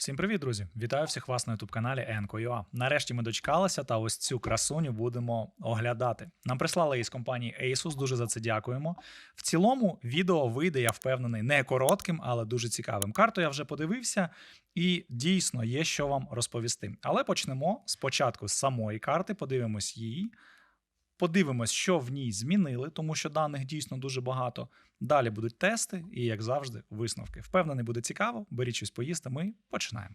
Всім привіт, друзі! Вітаю всіх вас на youtube каналі Enco.ua. Нарешті ми дочекалися та ось цю красуню будемо оглядати. Нам прислали її з компанії Asus, дуже за це дякуємо. В цілому відео вийде, я впевнений, не коротким, але дуже цікавим. Карту я вже подивився, і дійсно є що вам розповісти. Але почнемо спочатку з самої карти, подивимось її. Подивимось, що в ній змінили, тому що даних дійсно дуже багато. Далі будуть тести і, як завжди, висновки. Впевнений, буде цікаво. Беріть щось поїсти. Ми починаємо.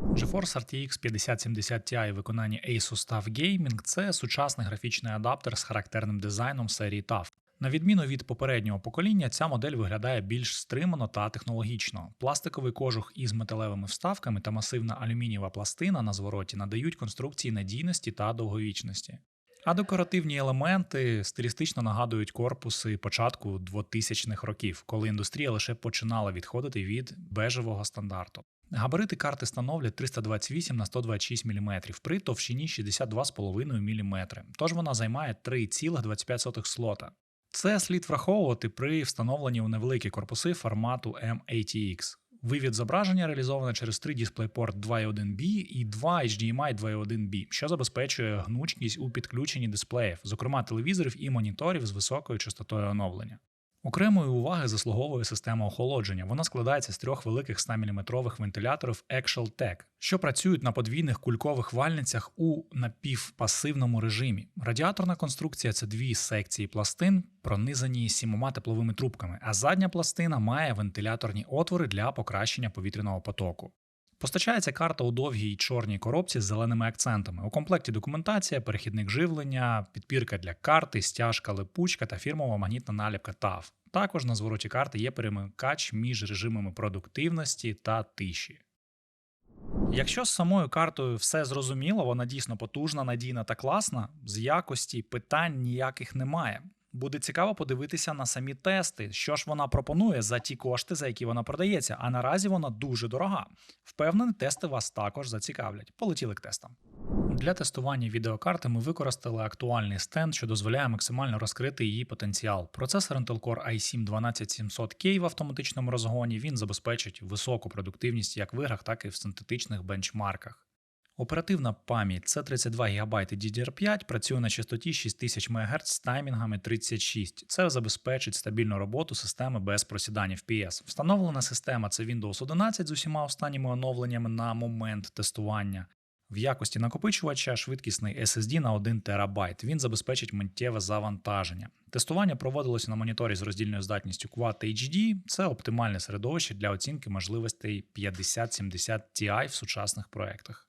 GeForce RTX 5070 Ti в виконанні Asus TUF Gaming – це сучасний графічний адаптер з характерним дизайном серії TUF. На відміну від попереднього покоління, ця модель виглядає більш стримано та технологічно. Пластиковий кожух із металевими вставками та масивна алюмінієва пластина на звороті надають конструкції надійності та довговічності. А декоративні елементи стилістично нагадують корпуси початку 2000-х років, коли індустрія лише починала відходити від бежевого стандарту. Габарити карти становлять 328 на 126 мм при товщині 62,5 мм, тож вона займає 3,25 слота. Це слід враховувати при встановленні у невеликі корпуси формату M80X. Вивід зображення реалізовано через три DisplayPort 2.1B і 2 HDMI 2.1B, що забезпечує гнучкість у підключенні дисплеїв, зокрема телевізорів і моніторів з високою частотою оновлення. Окремої уваги заслуговує система охолодження. Вона складається з трьох великих 100-мм вентиляторів Axial Tech, що працюють на подвійних кулькових вальницях у напівпасивному режимі. Радіаторна конструкція це дві секції пластин, пронизані сімома тепловими трубками, а задня пластина має вентиляторні отвори для покращення повітряного потоку. Постачається карта у довгій чорній коробці з зеленими акцентами. У комплекті документація, перехідник живлення, підпірка для карти, стяжка, липучка та фірмова магнітна наліпка TAF. Також на звороті карти є перемикач між режимами продуктивності та тиші. Якщо з самою картою все зрозуміло, вона дійсно потужна, надійна та класна, з якості питань ніяких немає. Буде цікаво подивитися на самі тести, що ж вона пропонує за ті кошти, за які вона продається. А наразі вона дуже дорога. Впевнений, тести вас також зацікавлять. Полетіли к тестам. Для тестування відеокарти ми використали актуальний стенд, що дозволяє максимально розкрити її потенціал. Процесор Intel Core i7 12700K в автоматичному розгоні він забезпечить високу продуктивність як в іграх, так і в синтетичних бенчмарках. Оперативна пам'ять це 32 ГБ DDR5, працює на частоті 6000 МГц з таймінгами 36. Це забезпечить стабільну роботу системи без просідань FPS. Встановлена система це Windows 11 з усіма останніми оновленнями на момент тестування. В якості накопичувача швидкісний SSD на 1 ТБ. Він забезпечить миттєве завантаження. Тестування проводилося на моніторі з роздільною здатністю Quad HD. Це оптимальне середовище для оцінки можливостей 5070 Ti в сучасних проектах.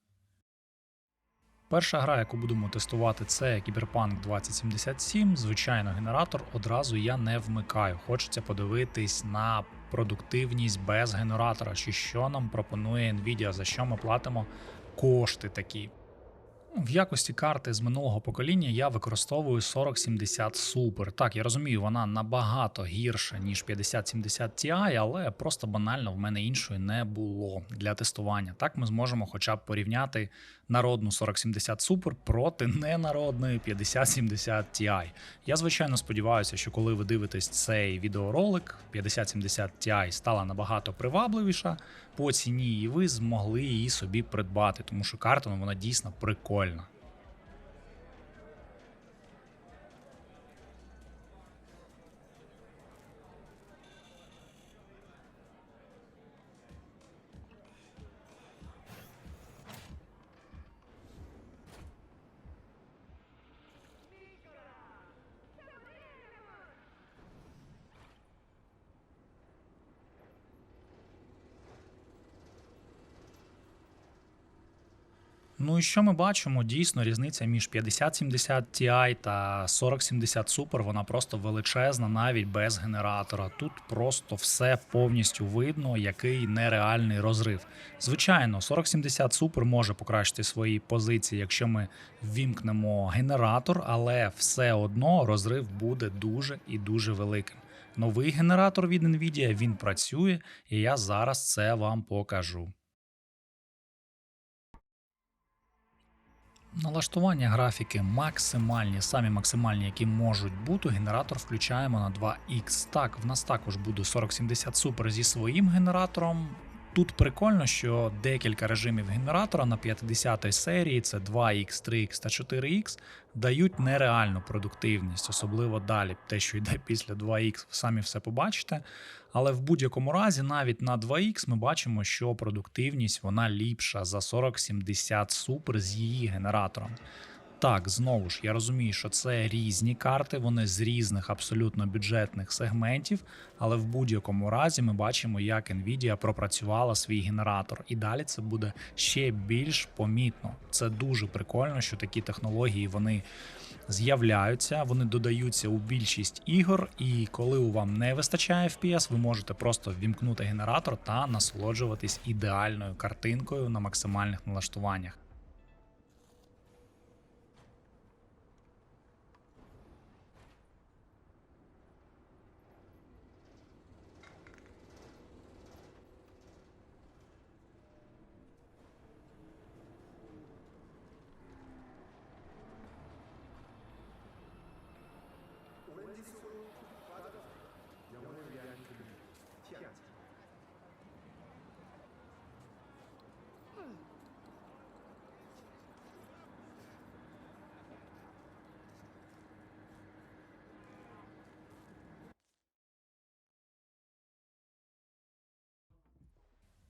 Перша гра, яку будемо тестувати, це Cyberpunk 2077. Звичайно, генератор одразу я не вмикаю. Хочеться подивитись на продуктивність без генератора, чи що нам пропонує Nvidia, за що ми платимо кошти такі. В якості карти з минулого покоління я використовую 4070 Super. Так, я розумію, вона набагато гірша, ніж 5070 Ti, але просто банально в мене іншої не було для тестування. Так ми зможемо хоча б порівняти народну 4070 Super проти ненародної 5070 Ti. Я звичайно сподіваюся, що коли ви дивитесь цей відеоролик, 5070 Ti стала набагато привабливіша по ціні, і ви змогли її собі придбати, тому що карта вона дійсно прикольна. Ну і що ми бачимо? Дійсно, різниця між 5070 Ti та 4070 Super, вона просто величезна, навіть без генератора. Тут просто все повністю видно, який нереальний розрив. Звичайно, 4070 Super може покращити свої позиції, якщо ми ввімкнемо генератор, але все одно розрив буде дуже і дуже великим. Новий генератор від Nvidia він працює, і я зараз це вам покажу. Налаштування графіки максимальні, самі максимальні, які можуть бути. Генератор включаємо на 2X. Так, в нас також буде 4070 Super зі своїм генератором. Тут прикольно, що декілька режимів генератора на 50 серії, це 2X, 3X та 4X, дають нереальну продуктивність, особливо далі. Те, що йде після 2X, ви самі все побачите. Але в будь-якому разі, навіть на 2X ми бачимо, що продуктивність вона ліпша за 4070 Super з її генератором. Так, знову ж я розумію, що це різні карти, вони з різних абсолютно бюджетних сегментів, але в будь-якому разі ми бачимо, як Nvidia пропрацювала свій генератор, і далі це буде ще більш помітно. Це дуже прикольно, що такі технології вони з'являються, вони додаються у більшість ігор, і коли у вам не вистачає FPS, ви можете просто ввімкнути генератор та насолоджуватись ідеальною картинкою на максимальних налаштуваннях.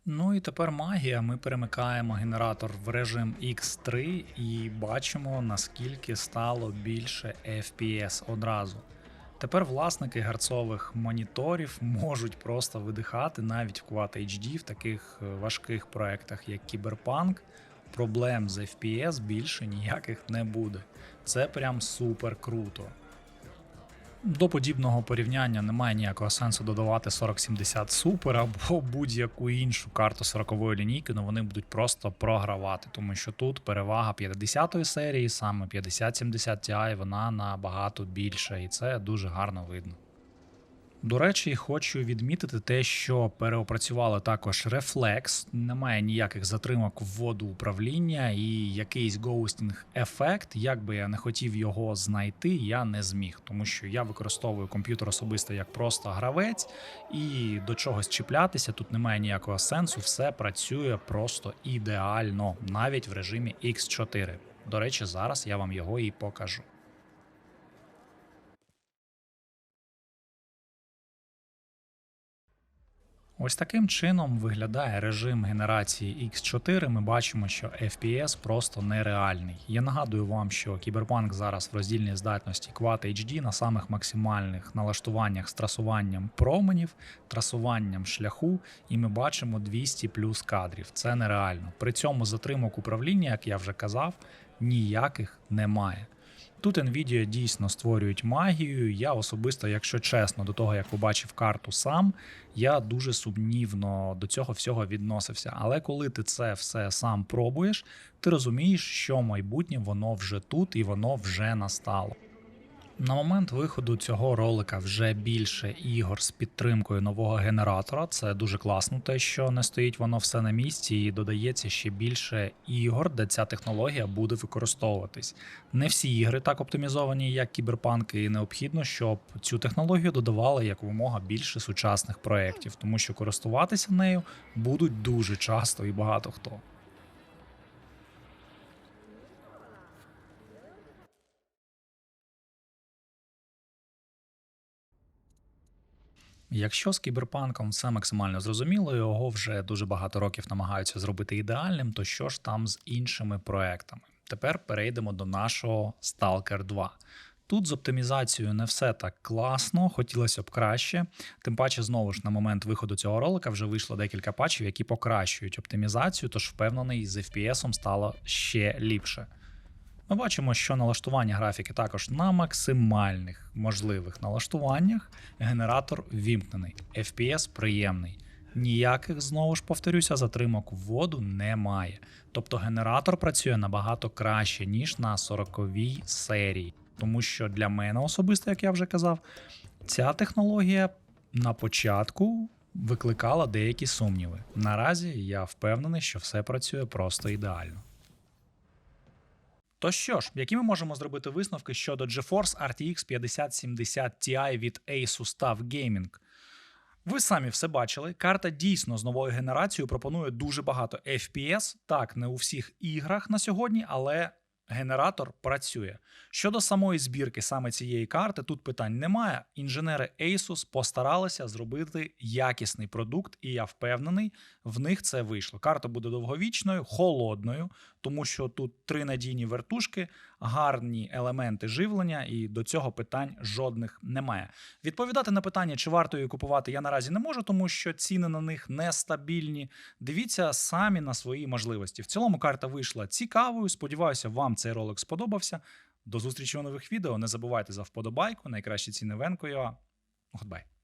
Ну і тепер магія. Ми перемикаємо генератор в режим X3 і бачимо, наскільки стало більше FPS одразу. Тепер власники герцових моніторів можуть просто видихати навіть в Quad HD в таких е, важких проектах, як Cyberpunk. Проблем з FPS більше ніяких не буде. Це прям супер круто. До подібного порівняння немає ніякого сенсу додавати 4070 Super або будь-яку іншу карту 40-ї лінійки, але вони будуть просто програвати, тому що тут перевага 50-ї серії, саме 5070 Ti, вона набагато більша, і це дуже гарно видно. До речі, хочу відмітити те, що переопрацювали також Reflex, немає ніяких затримок вводу управління і якийсь гоустінг ефект. Як би я не хотів його знайти, я не зміг, тому що я використовую комп'ютер особисто як просто гравець, і до чогось чіплятися тут немає ніякого сенсу. Все працює просто ідеально, навіть в режимі X4. До речі, зараз я вам його і покажу. Ось таким чином виглядає режим генерації X4. Ми бачимо, що FPS просто нереальний. Я нагадую вам, що Cyberpunk зараз в роздільній здатності Quad HD на самих максимальних налаштуваннях з трасуванням променів, трасуванням шляху, і ми бачимо 200 плюс кадрів. Це нереально. При цьому затримок управління, як я вже казав, ніяких немає. Тут Nvidia дійсно створюють магію. Я особисто, якщо чесно, до того як побачив карту сам, я дуже сумнівно до цього всього відносився. Але коли ти це все сам пробуєш, ти розумієш, що майбутнє воно вже тут і воно вже настало. На момент виходу цього ролика вже більше ігор з підтримкою нового генератора. Це дуже класно, те, що не стоїть воно все на місці, і додається ще більше ігор, де ця технологія буде використовуватись. Не всі ігри так оптимізовані, як кіберпанк, і необхідно, щоб цю технологію додавали якомога більше сучасних проєктів, тому що користуватися нею будуть дуже часто і багато хто. Якщо з кіберпанком все максимально зрозуміло, його вже дуже багато років намагаються зробити ідеальним, то що ж там з іншими проектами? Тепер перейдемо до нашого Stalker 2. Тут з оптимізацією не все так класно, хотілося б краще. Тим паче, знову ж на момент виходу цього ролика вже вийшло декілька патчів, які покращують оптимізацію, тож впевнений, з FPS стало ще ліпше. Ми бачимо, що налаштування графіки також на максимальних можливих налаштуваннях. Генератор вімкнений, FPS приємний. Ніяких, знову ж повторюся, затримок вводу немає. Тобто генератор працює набагато краще, ніж на 40-й серії. Тому що для мене особисто, як я вже казав, ця технологія на початку викликала деякі сумніви. Наразі я впевнений, що все працює просто ідеально. То що ж, які ми можемо зробити висновки щодо GeForce RTX 5070 Ti від Asus TUF Gaming? Ви самі все бачили. Карта дійсно з новою генерацією пропонує дуже багато FPS. Так, не у всіх іграх на сьогодні, але генератор працює. Щодо самої збірки саме цієї карти, тут питань немає. Інженери Asus постаралися зробити якісний продукт, і я впевнений, в них це вийшло. Карта буде довговічною, холодною, тому що тут три надійні вертушки, гарні елементи живлення, і до цього питань жодних немає. Відповідати на питання, чи варто її купувати, я наразі не можу, тому що ціни на них нестабільні. Дивіться самі на свої можливості. В цілому карта вийшла цікавою. Сподіваюся, вам цей ролик сподобався. До зустрічі у нових відео. Не забувайте за вподобайку. Найкращі ціни в Енко.ua. Goodbye.